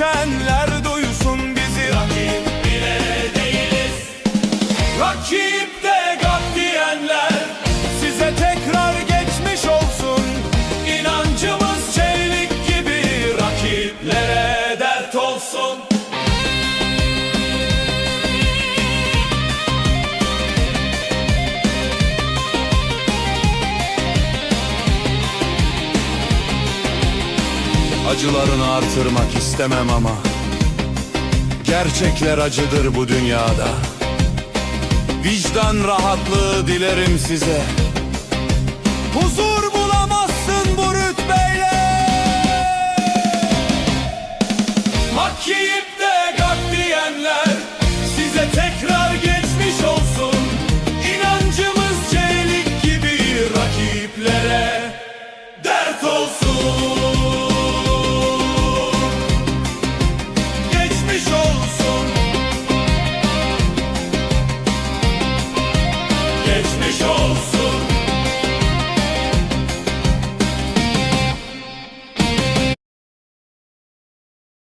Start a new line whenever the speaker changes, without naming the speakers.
geçenler. Acılarını artırmak istemem ama Gerçekler acıdır bu dünyada. Vicdan rahatlığı dilerim size shows.